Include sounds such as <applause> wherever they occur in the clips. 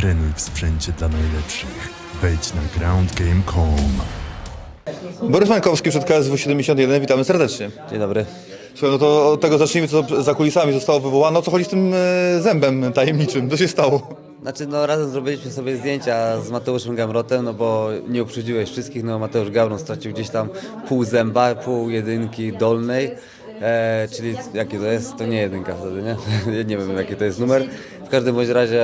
Trenuj w sprzęcie dla najlepszych. Wejdź na groundgame.com. Borys Mańkowski przed KSW 71, witamy serdecznie. Dzień dobry. Słuchaj, no to od tego zacznijmy, co za kulisami zostało wywołane. O co chodzi z tym e, zębem tajemniczym? Co się stało? Znaczy, no razem zrobiliśmy sobie zdjęcia z Mateuszem Gamrotem, no bo nie uprzedziłeś wszystkich, no Mateusz Gamron stracił gdzieś tam pół zęba, pół jedynki dolnej, e, czyli jaki to jest? To nie jedynka wtedy, nie? Ja <laughs> nie wiem jaki to jest numer. W każdym bądź razie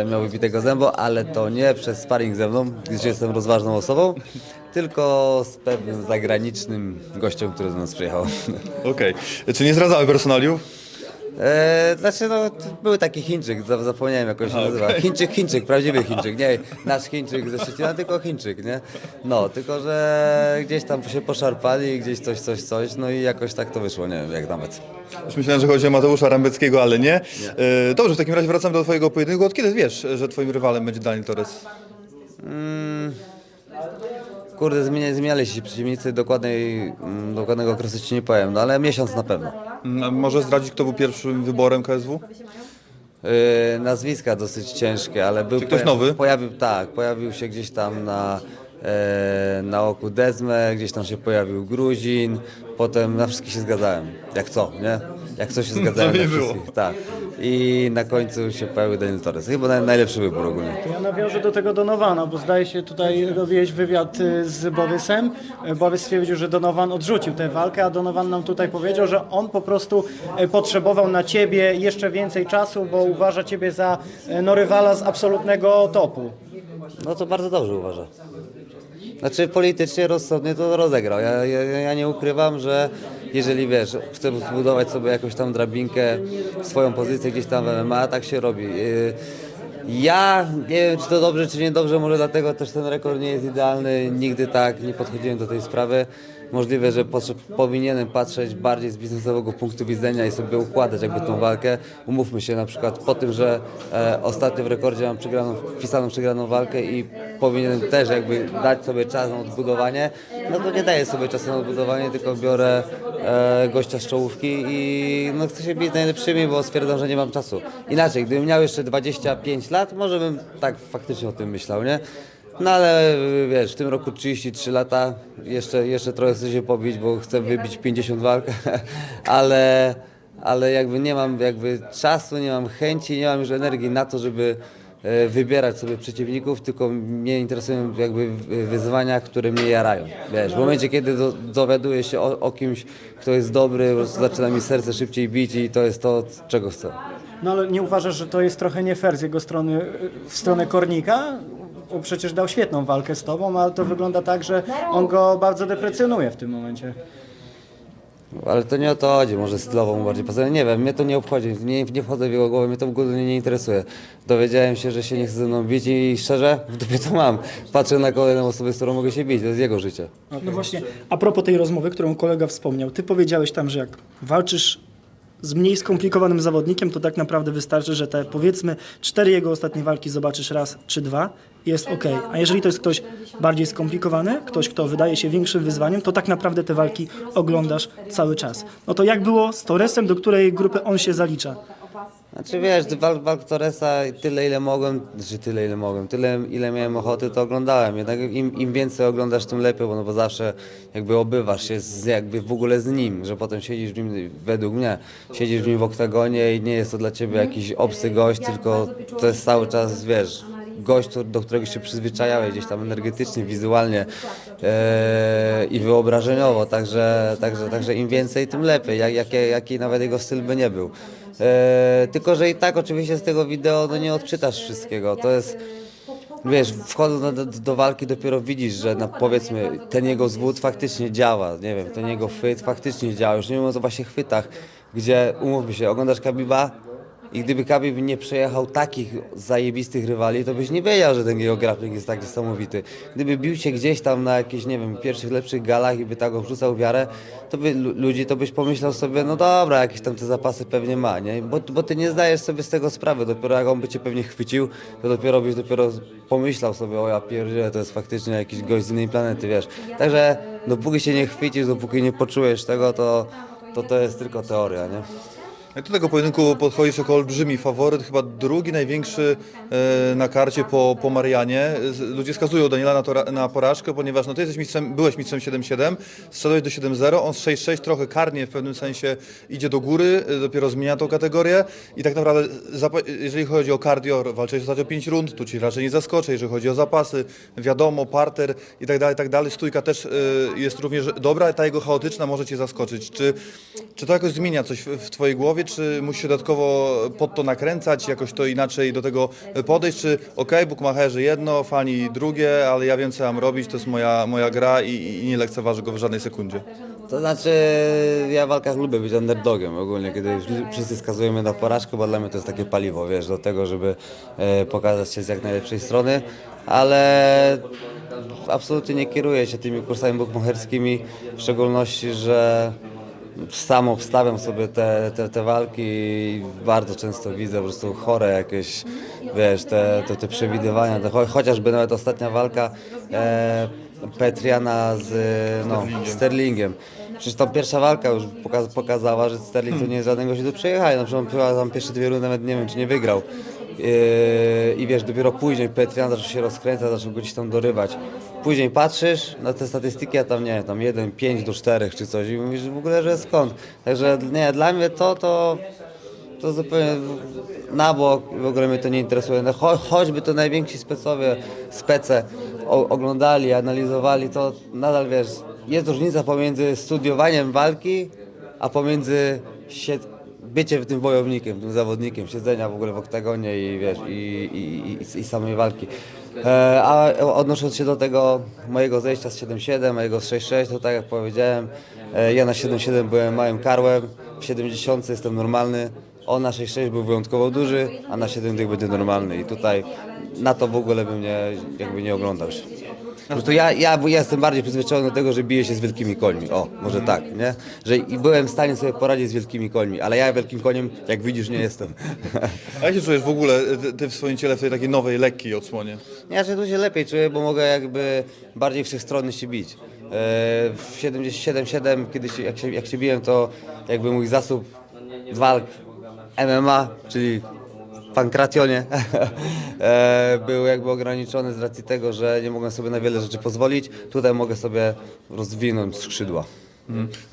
e, miał wybitego zęba, ale to nie przez sparring ze mną, gdzie jestem rozważną osobą, tylko z pewnym zagranicznym gościem, który do nas przyjechał. Okej. Czy nie zdradzamy personaliów? E, znaczy, no, był taki Chińczyk, za- zapomniałem jak on się nazywa. Chińczyk, Chińczyk, prawdziwy Chińczyk, nie nasz Chińczyk ze Szczecina, tylko Chińczyk, nie? No, tylko że gdzieś tam się poszarpali, gdzieś coś, coś, coś, no i jakoś tak to wyszło, nie wiem jak nawet. Już myślałem, że chodzi o Mateusza Rambeckiego, ale nie. E, dobrze, w takim razie wracamy do twojego pojedynku. Od kiedy wiesz, że twoim rywalem będzie Daniel Torres? Kurde, zmienia, zmieniali się przeciwnicy, dokładnej, mm, dokładnego okresu ci nie powiem, no ale miesiąc na pewno. A Może zdradzić, kto był pierwszym wyborem KSW? Yy, nazwiska dosyć ciężkie, ale był Czy ktoś nowy? Pojawił, tak, pojawił się gdzieś tam na, e, na oku Dezmę, gdzieś tam się pojawił Gruzin, potem na wszystkich się zgadzałem. Jak co, nie? Jak co się zgadzałem <laughs> To nie na było. wszystkich. Tak. I na końcu się pojawił Daniel Torres. Chyba naj, najlepszy wybór ogólnie. Ja nawiążę do tego Donowana, bo zdaje się tutaj robiłeś wywiad y, z Borysem. Y, Borys stwierdził, że Donowan odrzucił tę walkę, a Donowan nam tutaj powiedział, że on po prostu y, potrzebował na ciebie jeszcze więcej czasu, bo uważa ciebie za no, rywala z absolutnego topu. No to bardzo dobrze uważa. Znaczy politycznie rozsądnie to rozegrał. Ja, ja, ja nie ukrywam, że jeżeli wiesz, chcę zbudować sobie jakąś tam drabinkę, swoją pozycję gdzieś tam w MMA, tak się robi. Yy, Ja nie wiem, czy to dobrze, czy niedobrze, może dlatego też ten rekord nie jest idealny. Nigdy tak nie podchodziłem do tej sprawy. Możliwe, że powinienem patrzeć bardziej z biznesowego punktu widzenia i sobie układać jakby tą walkę. Umówmy się na przykład po tym, że e, ostatnio w rekordzie mam przegraną, wpisaną przegraną walkę i powinienem też jakby dać sobie czas na odbudowanie, no to nie daję sobie czasu na odbudowanie, tylko biorę e, gościa z czołówki i no chcę się bić najlepszymi, bo stwierdzam, że nie mam czasu. Inaczej, gdybym miał jeszcze 25 lat, może bym tak faktycznie o tym myślał, nie? No ale wiesz, w tym roku 33 lata, jeszcze, jeszcze trochę chcę się pobić, bo chcę wybić 50 walk, <laughs> ale, ale jakby nie mam jakby czasu, nie mam chęci, nie mam już energii na to, żeby e, wybierać sobie przeciwników, tylko mnie interesują jakby wy- wyzwania, które mnie jarają. Wiesz, w momencie, kiedy do, dowiaduję się o, o kimś, kto jest dobry, po prostu zaczyna mi serce szybciej bić i to jest to, czego chcę. No ale nie uważasz, że to jest trochę nie fair z jego strony y, w stronę Kornika? Bo przecież dał świetną walkę z tobą, ale to wygląda tak, że on go bardzo deprecjonuje w tym momencie. Ale to nie o to chodzi, może stylowo mu bardziej pasuje. Nie wiem, mnie to nie obchodzi, nie, nie wchodzę w jego głowę, mnie to w ogóle nie, nie interesuje. Dowiedziałem się, że się nie chce ze mną bić i szczerze, w dupie to mam. Patrzę na kolejną osobę, z którą mogę się bić, to jest jego życie. No właśnie, a propos tej rozmowy, którą kolega wspomniał, ty powiedziałeś tam, że jak walczysz z mniej skomplikowanym zawodnikiem, to tak naprawdę wystarczy, że te powiedzmy cztery jego ostatnie walki zobaczysz raz czy dwa jest ok. A jeżeli to jest ktoś bardziej skomplikowany, ktoś, kto wydaje się większym wyzwaniem, to tak naprawdę te walki oglądasz cały czas. No to jak było z Torresem, do której grupy on się zalicza? Znaczy wiesz, walk, Torresa tyle ile mogłem, znaczy tyle ile mogłem, tyle ile miałem ochoty to oglądałem. Jednak im, im więcej oglądasz tym lepiej, bo, no bo zawsze jakby obywasz się z, jakby w ogóle z nim, że potem siedzisz w nim, według mnie, siedzisz w nim w oktagonie i nie jest to dla ciebie jakiś obcy gość, tylko to jest cały czas, wiesz, gość, do którego się przyzwyczajałeś gdzieś tam energetycznie, wizualnie e, i wyobrażeniowo, także, także, także im więcej, tym lepiej, jak, jaki, jaki nawet jego styl by nie był. E, tylko, że i tak oczywiście z tego wideo no, nie odczytasz wszystkiego, to jest... Wiesz, wchodząc do, do, walki dopiero widzisz, że na, powiedzmy ten jego zwód faktycznie działa, nie wiem, ten jego chwyt faktycznie działa, już nie mówiąc o właśnie chwytach, gdzie, umówmy się, oglądasz Kabiba i gdyby Khabib nie przejechał takich zajebistych rywali, to byś nie wiedział, że ten jego grappling jest tak niesamowity. Gdyby bił się gdzieś tam na jakichś, nie wiem, pierwszych lepszych galach i by tak wrzucał wiarę, to by lu- ludzi, to byś pomyślał sobie, no dobra, jakieś tam te zapasy pewnie ma, nie? Bo, bo ty nie zdajesz sobie z tego sprawy, dopiero jak on by cię pewnie chwycił, to dopiero byś dopiero pomyślał sobie, o ja pierdzielę, to jest faktycznie jakiś gość z innej planety, wiesz. Także dopóki się nie chwycisz, dopóki nie poczujesz tego, to to, to jest tylko teoria, nie? Jak do tego pojedynku podchodzisz jako olbrzymi faworyt, chyba drugi największy e, na karcie po, po Marianie. Ludzie skazują Daniela na, to, na porażkę, ponieważ no, ty jesteś mistrzem, byłeś mistrzem 7-7, strzeliłeś do 7-0, on z 6-6 trochę karnie w pewnym sensie idzie do góry, e, dopiero zmienia tą kategorię i tak naprawdę jeżeli chodzi o cardio, walczyłeś ostatnio 5 rund, tu ci raczej nie zaskoczę, jeżeli chodzi o zapasy, wiadomo, parter i tak dalej, tak dalej, stójka też e, jest również dobra, ta jego chaotyczna może cię zaskoczyć. Czy, czy to jakoś zmienia coś w, w twojej głowie, czy musisz się dodatkowo pod to nakręcać, jakoś to inaczej do tego podejść, czy okej, bukmacherzy jedno, fani drugie, ale ja wiem co mam robić, to jest moja, moja gra i, i nie lekceważę go w żadnej sekundzie. To znaczy, ja w walkach lubię być underdogiem ogólnie, kiedy już wszyscy skazują mnie na porażkę, bo dla mnie to jest takie paliwo, wiesz, do tego, żeby e, pokazać się z jak najlepszej strony, ale absolutnie nie kieruję się tymi kursami bukmacherskimi, w szczególności, że sam obstawiam sobie te, te, te walki i bardzo często widzę po prostu chore jakieś, wiesz, te, te, te przewidywania, te, cho- chociażby nawet ostatnia walka e, Petriana z no, Sterlingiem. Przecież tam pierwsza walka już poka- pokazała, że Sterling to nie jest żadnego się do przejechania. Na przykład chyba tam pierwsze dwie rundy nawet nie wiem, czy nie wygrał. Yy, I wiesz, dopiero później Petrian zaczął się rozkręcać, zaczął go gdzieś tam dorywać. Później patrzysz na te statystyki, a tam nie, tam 1, 5 do 4 czy coś i mówisz w ogóle, że skąd. Także nie, dla mnie to, to to zupełnie na bok, w ogóle mnie to nie interesuje. No, cho, choćby to najwięksi specowie, spece o, oglądali, analizowali, to nadal wiesz, jest różnica pomiędzy studiowaniem walki, a pomiędzy sie, byciem tym wojownikiem, tym zawodnikiem, siedzenia w ogóle w oktagonie i wiesz, i, i, i, i samej walki. E, a odnosząc się do tego mojego zejścia z 7.7, mojego z 6.6, to tak jak powiedziałem, e, ja na 7.7 byłem małym karłem, w 70 jestem normalny, on na 6.6 był wyjątkowo duży, a na 7 dych będzie normalny i tutaj na to w ogóle bym nie, jakby nie oglądał się. Po prostu ja, ja, ja jestem bardziej przyzwyczajony do tego, że biję się z wielkimi końmi. O, może tak, nie? Że i byłem w stanie sobie poradzić z wielkimi końmi, ale ja wielkim koniem, jak widzisz, nie jestem. <laughs> A jak się czujesz w ogóle, ty, ty w swoim ciele w tej takiej nowej, lekkiej odsłonie? Ja się tu się lepiej czuję, bo mogę jakby bardziej wszechstronnie się bić. E, W 77-7, kiedy się, jak, się, jak się biłem, to jakby mój zasób walk MMA, czyli pankrationie, <laughs> e, był jakby ograniczony z racji tego, że nie mogłem sobie na wiele rzeczy pozwolić. Tutaj mogę sobie rozwinąć skrzydła.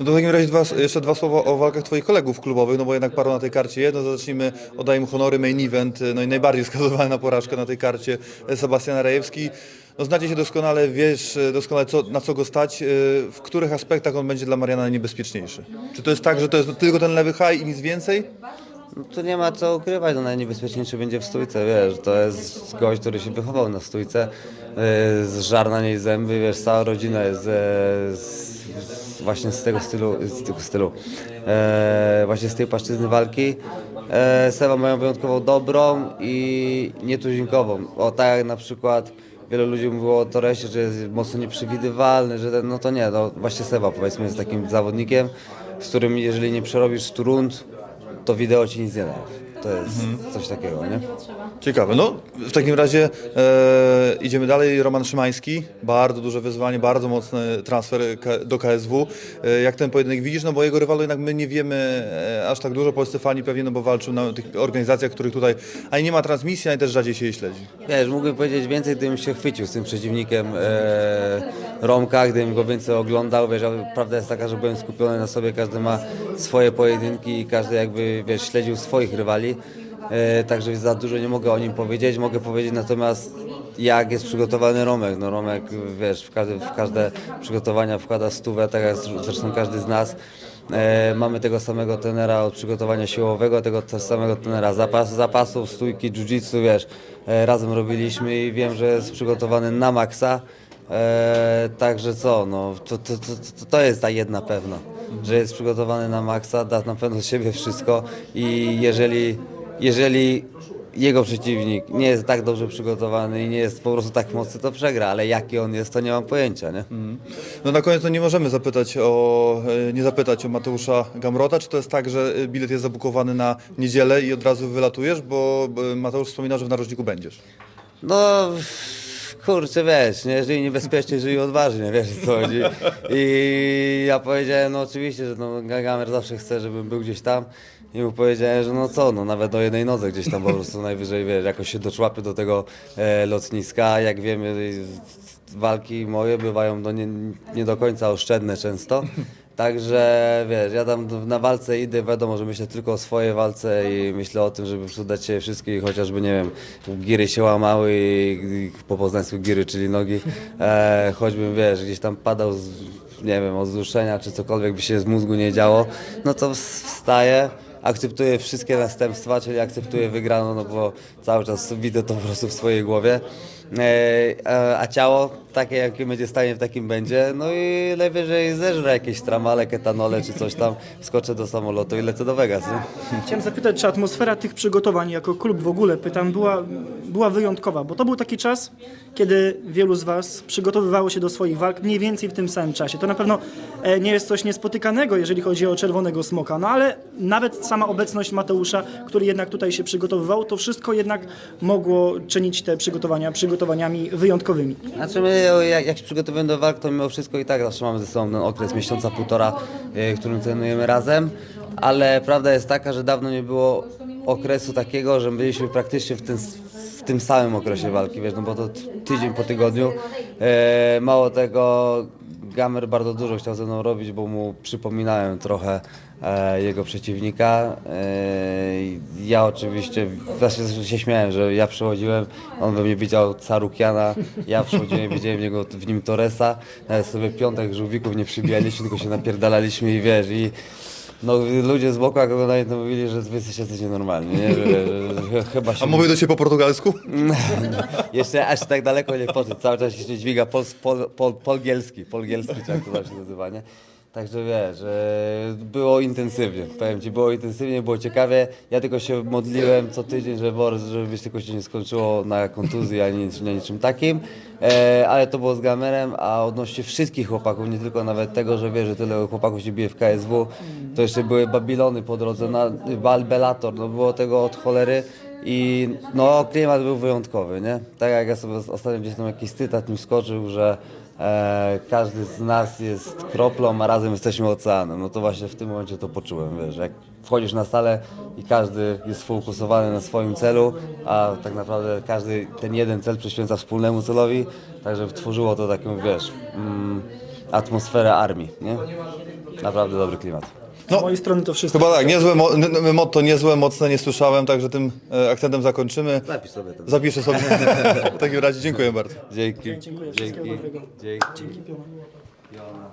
No to w takim razie dwa, jeszcze dwa słowa o walkach Twoich kolegów klubowych, no bo jednak paru na tej karcie jedno, zacznijmy, oddaję mu honory, main event, no i najbardziej <laughs> skazowany na porażkę na tej karcie Sebastian Rejewski. No znacie się doskonale, wiesz doskonale co, na co go stać, w których aspektach on będzie dla Mariana najniebezpieczniejszy? Czy to jest tak, że to jest tylko ten lewy high i nic więcej? No, tu nie ma co ukrywać, no najniebezpieczniejszy będzie w stójce, wiesz, to jest gość, który się wychował na stójce, yy, zżar na niej zęby, wiesz, cała rodzina jest e, z, z, właśnie z tego stylu, z tego stylu, e, właśnie z tej płaszczyzny walki. E, Seba mają wyjątkowo dobrą i nietuzinkową, o tak jak na przykład wielu ludzi mówiło o Torresie, że jest mocno nieprzewidywalny, że ten, no to nie, no właśnie Seba powiedzmy jest takim zawodnikiem, z którym jeżeli nie przerobisz 100 rund, to wideo ci nic nie. To jest coś takiego, nie? Ciekawe. No, w takim razie e, idziemy dalej. Roman Szymański, bardzo duże wyzwanie, bardzo mocny transfer K- do KSW. E, jak ten pojedynek widzisz? No bo jego rywalu jednak my nie wiemy e, aż tak dużo. Polscy fani pewnie, no bo walczył na tych organizacjach, których tutaj ani nie ma transmisji, ani też rzadziej się je śledzi. Wiesz, mógłbym powiedzieć więcej, gdybym się chwycił z tym przeciwnikiem e, Romka, gdybym go więcej oglądał, wiesz, prawda jest taka, że byłem skupiony na sobie, każdy ma swoje pojedynki i każdy jakby, wiesz, śledził swoich rywali, e, także za dużo nie mogę o nim powiedzieć, mogę powiedzieć natomiast jak jest przygotowany Romek, no Romek, wiesz, w każde, w każde przygotowania wkłada stówę, tak jak zresztą każdy z nas, E, mamy tego samego trenera od przygotowania siłowego, tego samego trenera zapas, zapasów, stójki, jiu-jitsu, wiesz, e, razem robiliśmy i wiem, że jest przygotowany na maksa. Także co, no, to, to, to, to jest ta jedna pewna, że jest przygotowany na maksa, da na pewno z siebie wszystko i jeżeli, jeżeli jego przeciwnik nie jest tak dobrze przygotowany i nie jest po prostu tak mocny, to przegra, ale jaki on jest, to nie mam pojęcia, nie? No na koniec no nie możemy zapytać o, e, nie zapytać o Mateusza Gamrota. Czy to jest tak, że e, bilet jest zabukowany na niedzielę i od razu wylatujesz? Bo Mateusz wspominał, że w narożniku będziesz. No, kurczę, wiesz, nie żyj niebezpiecznie, żyj odważnie, wiesz co chodzi. I ja powiedziałem, no oczywiście, że no, Gagamer zawsze chce, żebym był gdzieś tam. I mu powiedziałem, że no co, no nawet o jednej nodze gdzieś tam po prostu najwyżej, wiesz, jakoś się doczłapy do tego e, lotniska. Jak wiemy, walki moje bywają no, nie, nie do końca oszczędne często. Także wiesz, ja tam na walce idę, wiadomo, że myślę tylko o swojej walce i myślę o tym, żeby po prostu dać się wszystkich, chociażby nie wiem, giry się łamały i, i po poznańsku giry, czyli nogi, e, choćbym wiesz, gdzieś tam padał z, nie wiem, od wzruszenia czy cokolwiek by się z mózgu nie działo, no to wstaję, akceptuję wszystkie następstwa, czyli akceptuję wygraną, no bo cały czas widzę to po prostu w swojej głowie. E, a, ciało takie, jakie będzie stanie, w takim będzie. No i najwyżej zeżrę jakieś tramale, ketanole czy coś tam, skoczę do samolotu i lecę do Vegas. Chciałem zapytać, czy atmosfera tych przygotowań jako klub w ogóle, pytam, była, była wyjątkowa, bo to był taki czas, kiedy wielu z Was przygotowywało się do swoich walk mniej więcej w tym samym czasie. To na pewno e, nie jest coś niespotykanego, jeżeli chodzi o Czerwonego Smoka, no ale nawet sama obecność Mateusza, który jednak tutaj się przygotowywał, to wszystko jednak mogło czynić te przygotowania przygotowaniami wyjątkowymi. Znaczy my jak, jak się przygotowujemy do walk, to mimo wszystko i tak zawsze mamy ze sobą ten okres miesiąca, półtora, y, którym trenujemy razem, ale prawda jest taka, że dawno nie było okresu takiego, że byliśmy praktycznie w tym, w tym samym okresie walki, wiesz, no bo to tydzień po tygodniu. E, mało tego, Gamer bardzo dużo chciał ze mną robić, bo mu przypominałem trochę jego przeciwnika. E, ja oczywiście zawsze się śmiałem, że ja przychodziłem, on we mnie widział Carukiana, ja przychodziłem, widziałem w, niego, w nim Torresa, nawet sobie piątek żółwików nie przybijaliśmy, tylko się napierdalaliśmy i wiesz, i no, ludzie z boku jak oglądali to mówili, że wy jesteście coś nienormalni, nie? Że, że, że chyba się... A mówię do Ciebie po portugalsku? <laughs> Jeszcze aż tak daleko nie poszedł, cały czas się dźwiga pol, pol, pol, polgielski, polgielski, czy jak to się nazywa, nie? Także wiesz, było intensywnie, powiem Ci, było intensywnie, było ciekawie. Ja tylko się modliłem co tydzień, że Borys, żeby tylko się nie skończyło na kontuzji ani nic, na niczym takim. E, ale to było z gamerem, a odnośnie wszystkich chłopaków, nie tylko nawet tego, że wiesz, że tyle chłopaków się bije w KSW, to jeszcze były Babilony po drodze, na Bal Bellator, no było tego od cholery. I no, klimat był wyjątkowy, nie? Tak jak ja sobie ostatnio gdzieś tam jakiś cytat mi skoczył, że każdy z nas jest kroplą, a razem jesteśmy oceanem. No to właśnie w tym momencie to poczułem, wiesz, jak wchodzisz na salę i każdy jest sfokusowany na swoim celu, a tak naprawdę każdy ten jeden cel przyświęca wspólnemu celowi, także tworzyło to taką, wiesz, mm, atmosferę armii, nie? Naprawdę dobry klimat. Z mojej strony to wszystko. Chyba tak, niezłe mo- n- motto, niezłe, mocne, nie słyszałem, także tym e, akcentem zakończymy. Zapisz sobie to. Zapiszę sobie. <laughs> w takim razie dziękuję bardzo. Dzięki. Dziękuję, wszystkiego Dzięki. dobrego. Dzięki. Dzięki, Piona.